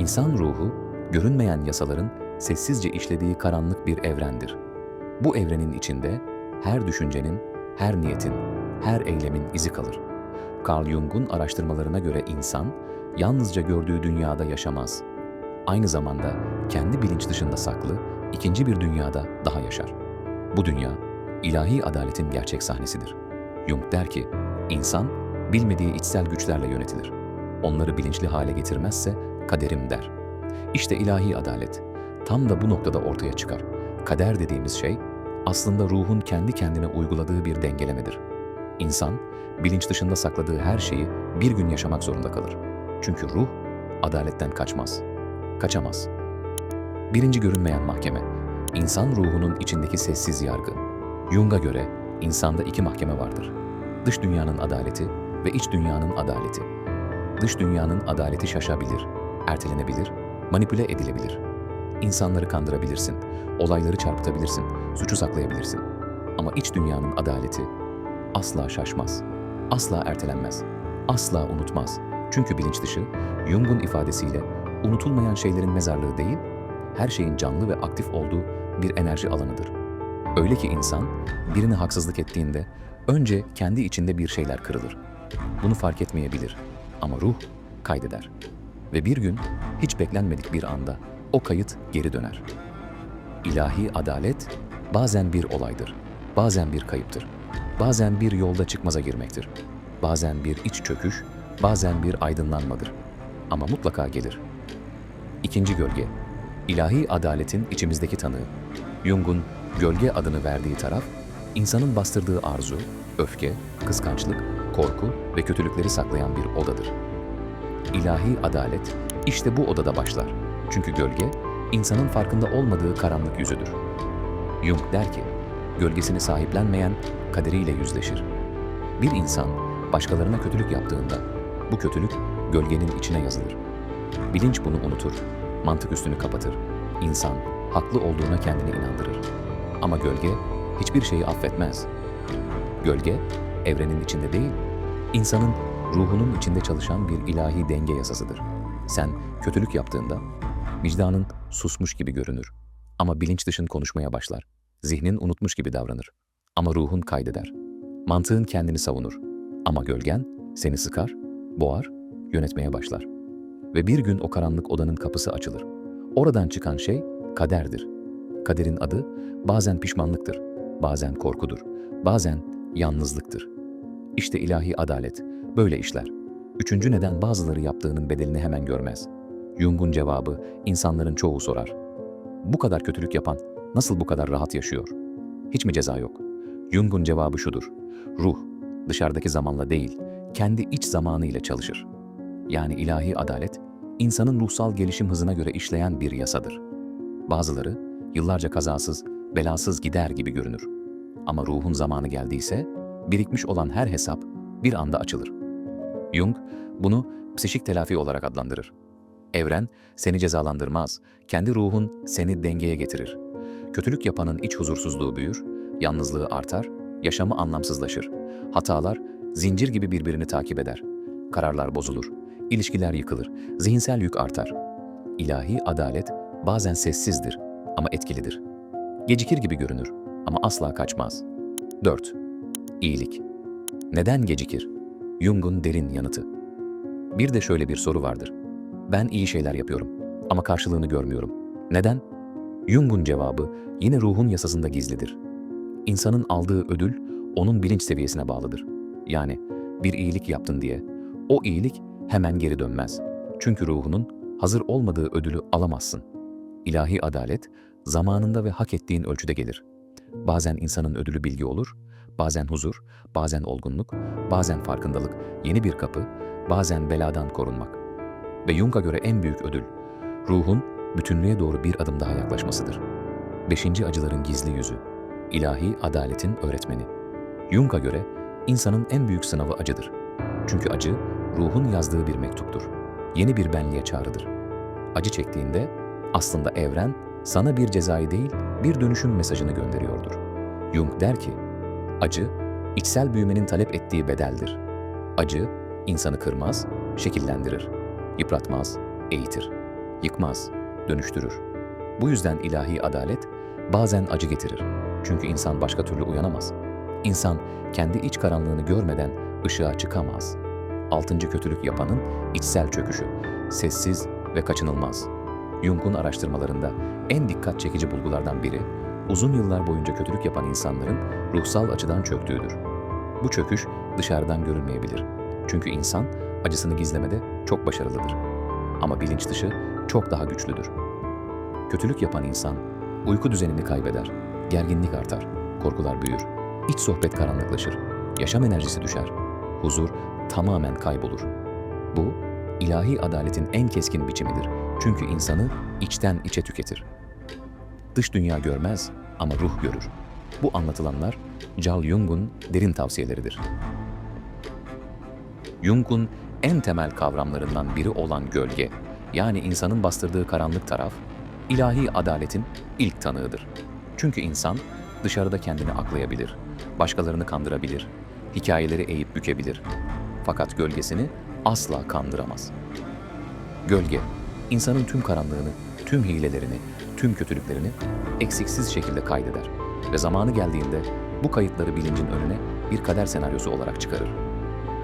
İnsan ruhu, görünmeyen yasaların sessizce işlediği karanlık bir evrendir. Bu evrenin içinde her düşüncenin, her niyetin, her eylemin izi kalır. Carl Jung'un araştırmalarına göre insan, yalnızca gördüğü dünyada yaşamaz. Aynı zamanda kendi bilinç dışında saklı, ikinci bir dünyada daha yaşar. Bu dünya, ilahi adaletin gerçek sahnesidir. Jung der ki, insan bilmediği içsel güçlerle yönetilir. Onları bilinçli hale getirmezse kaderim der. İşte ilahi adalet. Tam da bu noktada ortaya çıkar. Kader dediğimiz şey aslında ruhun kendi kendine uyguladığı bir dengelemedir. İnsan bilinç dışında sakladığı her şeyi bir gün yaşamak zorunda kalır. Çünkü ruh adaletten kaçmaz. Kaçamaz. Birinci görünmeyen mahkeme. İnsan ruhunun içindeki sessiz yargı. Jung'a göre insanda iki mahkeme vardır. Dış dünyanın adaleti ve iç dünyanın adaleti. Dış dünyanın adaleti şaşabilir, ertelenebilir, manipüle edilebilir. İnsanları kandırabilirsin, olayları çarpıtabilirsin, suçu saklayabilirsin. Ama iç dünyanın adaleti asla şaşmaz, asla ertelenmez, asla unutmaz. Çünkü bilinç dışı, Jung'un ifadesiyle unutulmayan şeylerin mezarlığı değil, her şeyin canlı ve aktif olduğu bir enerji alanıdır. Öyle ki insan birine haksızlık ettiğinde önce kendi içinde bir şeyler kırılır. Bunu fark etmeyebilir ama ruh kaydeder. Ve bir gün hiç beklenmedik bir anda o kayıt geri döner. İlahi adalet bazen bir olaydır, bazen bir kayıptır. Bazen bir yolda çıkmaza girmektir. Bazen bir iç çöküş, bazen bir aydınlanmadır. Ama mutlaka gelir. İkinci gölge, ilahi adaletin içimizdeki tanığı. Jung'un gölge adını verdiği taraf, insanın bastırdığı arzu, öfke, kıskançlık, korku ve kötülükleri saklayan bir odadır. İlahi adalet işte bu odada başlar. Çünkü gölge, insanın farkında olmadığı karanlık yüzüdür. Jung der ki, gölgesini sahiplenmeyen kaderiyle yüzleşir. Bir insan başkalarına kötülük yaptığında bu kötülük gölgenin içine yazılır. Bilinç bunu unutur, mantık üstünü kapatır. İnsan haklı olduğuna kendini inandırır. Ama gölge hiçbir şeyi affetmez. Gölge evrenin içinde değil, insanın ruhunun içinde çalışan bir ilahi denge yasasıdır. Sen kötülük yaptığında vicdanın susmuş gibi görünür ama bilinç dışın konuşmaya başlar. Zihnin unutmuş gibi davranır ama ruhun kaydeder. Mantığın kendini savunur ama gölgen seni sıkar, boğar, yönetmeye başlar. Ve bir gün o karanlık odanın kapısı açılır. Oradan çıkan şey kaderdir. Kaderin adı bazen pişmanlıktır, bazen korkudur, bazen yalnızlıktır. İşte ilahi adalet böyle işler. Üçüncü neden bazıları yaptığının bedelini hemen görmez. Jung'un cevabı insanların çoğu sorar. Bu kadar kötülük yapan nasıl bu kadar rahat yaşıyor? Hiç mi ceza yok? Jung'un cevabı şudur. Ruh, dışarıdaki zamanla değil, kendi iç zamanı ile çalışır. Yani ilahi adalet, insanın ruhsal gelişim hızına göre işleyen bir yasadır. Bazıları, yıllarca kazasız, belasız gider gibi görünür. Ama ruhun zamanı geldiyse, birikmiş olan her hesap bir anda açılır. Jung, bunu psişik telafi olarak adlandırır. Evren seni cezalandırmaz, kendi ruhun seni dengeye getirir. Kötülük yapanın iç huzursuzluğu büyür, yalnızlığı artar, yaşamı anlamsızlaşır. Hatalar zincir gibi birbirini takip eder. Kararlar bozulur, ilişkiler yıkılır, zihinsel yük artar. İlahi adalet bazen sessizdir ama etkilidir. Gecikir gibi görünür ama asla kaçmaz. 4. İyilik. Neden gecikir? Jung'un derin yanıtı. Bir de şöyle bir soru vardır. Ben iyi şeyler yapıyorum ama karşılığını görmüyorum. Neden? Jung'un cevabı yine ruhun yasasında gizlidir. İnsanın aldığı ödül onun bilinç seviyesine bağlıdır. Yani bir iyilik yaptın diye o iyilik hemen geri dönmez. Çünkü ruhunun hazır olmadığı ödülü alamazsın. İlahi adalet zamanında ve hak ettiğin ölçüde gelir. Bazen insanın ödülü bilgi olur, bazen huzur, bazen olgunluk, bazen farkındalık, yeni bir kapı, bazen beladan korunmak. Ve Jung'a göre en büyük ödül, ruhun bütünlüğe doğru bir adım daha yaklaşmasıdır. Beşinci acıların gizli yüzü, ilahi adaletin öğretmeni. Jung'a göre insanın en büyük sınavı acıdır. Çünkü acı, ruhun yazdığı bir mektuptur. Yeni bir benliğe çağrıdır. Acı çektiğinde aslında evren sana bir cezayı değil, bir dönüşüm mesajını gönderiyordur. Jung der ki, acı, içsel büyümenin talep ettiği bedeldir. Acı, insanı kırmaz, şekillendirir, yıpratmaz, eğitir. yıkmaz, dönüştürür. Bu yüzden ilahi adalet bazen acı getirir. Çünkü insan başka türlü uyanamaz. İnsan kendi iç karanlığını görmeden ışığa çıkamaz. Altıncı kötülük yapanın içsel çöküşü, sessiz ve kaçınılmaz. Jung'un araştırmalarında en dikkat çekici bulgulardan biri, uzun yıllar boyunca kötülük yapan insanların ruhsal açıdan çöktüğüdür. Bu çöküş dışarıdan görünmeyebilir. Çünkü insan acısını gizlemede çok başarılıdır. Ama bilinç dışı çok daha güçlüdür. Kötülük yapan insan uyku düzenini kaybeder, gerginlik artar, korkular büyür, iç sohbet karanlıklaşır, yaşam enerjisi düşer, huzur tamamen kaybolur. Bu, ilahi adaletin en keskin biçimidir. Çünkü insanı içten içe tüketir. Dış dünya görmez ama ruh görür. Bu anlatılanlar Carl Jung'un derin tavsiyeleridir. Jung'un en temel kavramlarından biri olan gölge, yani insanın bastırdığı karanlık taraf, ilahi adaletin ilk tanığıdır. Çünkü insan dışarıda kendini aklayabilir, başkalarını kandırabilir, hikayeleri eğip bükebilir. Fakat gölgesini asla kandıramaz. Gölge, insanın tüm karanlığını, tüm hilelerini, tüm kötülüklerini eksiksiz şekilde kaydeder ve zamanı geldiğinde bu kayıtları bilincin önüne bir kader senaryosu olarak çıkarır.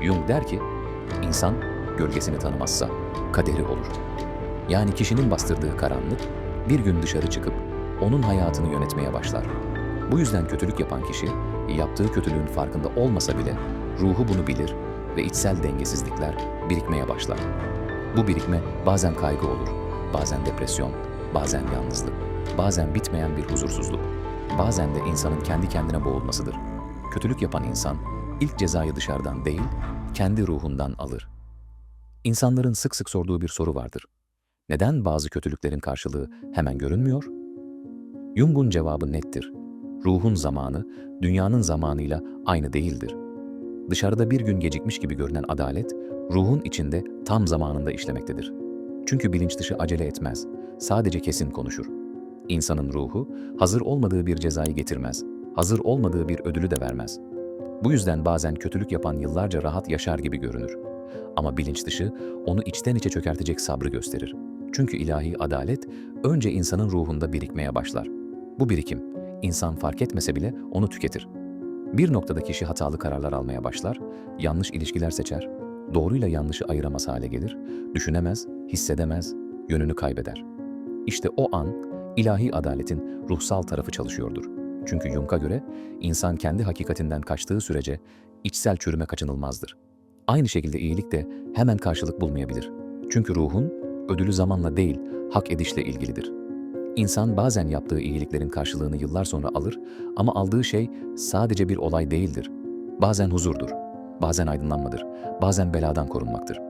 Jung der ki, insan gölgesini tanımazsa kaderi olur. Yani kişinin bastırdığı karanlık bir gün dışarı çıkıp onun hayatını yönetmeye başlar. Bu yüzden kötülük yapan kişi yaptığı kötülüğün farkında olmasa bile ruhu bunu bilir ve içsel dengesizlikler birikmeye başlar. Bu birikme bazen kaygı olur, bazen depresyon, bazen yalnızlık, bazen bitmeyen bir huzursuzluk, bazen de insanın kendi kendine boğulmasıdır. Kötülük yapan insan ilk cezayı dışarıdan değil, kendi ruhundan alır. İnsanların sık sık sorduğu bir soru vardır. Neden bazı kötülüklerin karşılığı hemen görünmüyor? Jung'un cevabı nettir. Ruhun zamanı, dünyanın zamanıyla aynı değildir. Dışarıda bir gün gecikmiş gibi görünen adalet, ruhun içinde tam zamanında işlemektedir. Çünkü bilinç dışı acele etmez, sadece kesin konuşur. İnsanın ruhu, hazır olmadığı bir cezayı getirmez, hazır olmadığı bir ödülü de vermez. Bu yüzden bazen kötülük yapan yıllarca rahat yaşar gibi görünür. Ama bilinç dışı onu içten içe çökertecek sabrı gösterir. Çünkü ilahi adalet önce insanın ruhunda birikmeye başlar. Bu birikim, insan fark etmese bile onu tüketir. Bir noktada kişi hatalı kararlar almaya başlar, yanlış ilişkiler seçer, doğruyla yanlışı ayıramaz hale gelir, düşünemez, hissedemez, yönünü kaybeder. İşte o an ilahi adaletin ruhsal tarafı çalışıyordur. Çünkü Jung'a göre insan kendi hakikatinden kaçtığı sürece içsel çürüme kaçınılmazdır. Aynı şekilde iyilik de hemen karşılık bulmayabilir. Çünkü ruhun ödülü zamanla değil, hak edişle ilgilidir. İnsan bazen yaptığı iyiliklerin karşılığını yıllar sonra alır ama aldığı şey sadece bir olay değildir. Bazen huzurdur, bazen aydınlanmadır, bazen beladan korunmaktır.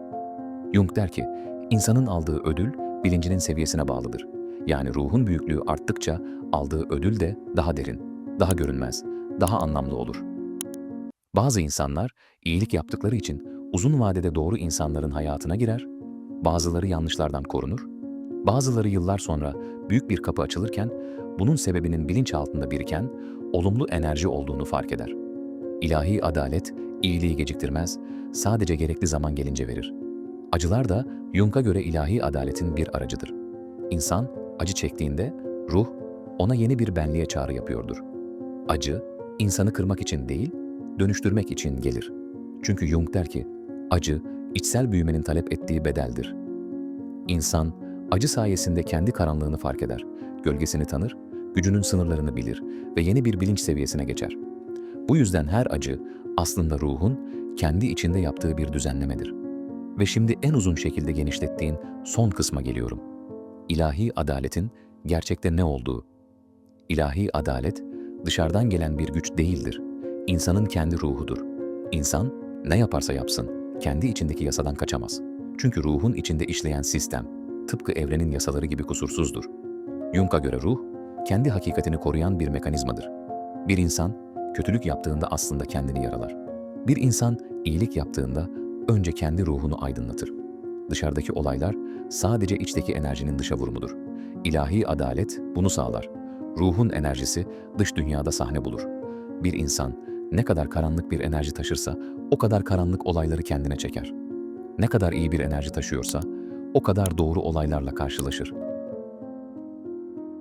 Jung der ki, insanın aldığı ödül bilincinin seviyesine bağlıdır. Yani ruhun büyüklüğü arttıkça aldığı ödül de daha derin, daha görünmez, daha anlamlı olur. Bazı insanlar iyilik yaptıkları için uzun vadede doğru insanların hayatına girer, bazıları yanlışlardan korunur, bazıları yıllar sonra büyük bir kapı açılırken bunun sebebinin bilinçaltında biriken olumlu enerji olduğunu fark eder. İlahi adalet iyiliği geciktirmez, sadece gerekli zaman gelince verir. Acılar da Jung'a göre ilahi adaletin bir aracıdır. İnsan acı çektiğinde ruh ona yeni bir benliğe çağrı yapıyordur. Acı insanı kırmak için değil, dönüştürmek için gelir. Çünkü Jung der ki, acı içsel büyümenin talep ettiği bedeldir. İnsan acı sayesinde kendi karanlığını fark eder, gölgesini tanır, gücünün sınırlarını bilir ve yeni bir bilinç seviyesine geçer. Bu yüzden her acı aslında ruhun kendi içinde yaptığı bir düzenlemedir. Ve şimdi en uzun şekilde genişlettiğin son kısma geliyorum. İlahi adaletin gerçekte ne olduğu. İlahi adalet dışarıdan gelen bir güç değildir. İnsanın kendi ruhudur. İnsan ne yaparsa yapsın kendi içindeki yasadan kaçamaz. Çünkü ruhun içinde işleyen sistem tıpkı evrenin yasaları gibi kusursuzdur. Jung'a göre ruh kendi hakikatini koruyan bir mekanizmadır. Bir insan kötülük yaptığında aslında kendini yaralar. Bir insan iyilik yaptığında önce kendi ruhunu aydınlatır. Dışarıdaki olaylar sadece içteki enerjinin dışa vurumudur. İlahi adalet bunu sağlar. Ruhun enerjisi dış dünyada sahne bulur. Bir insan ne kadar karanlık bir enerji taşırsa o kadar karanlık olayları kendine çeker. Ne kadar iyi bir enerji taşıyorsa o kadar doğru olaylarla karşılaşır.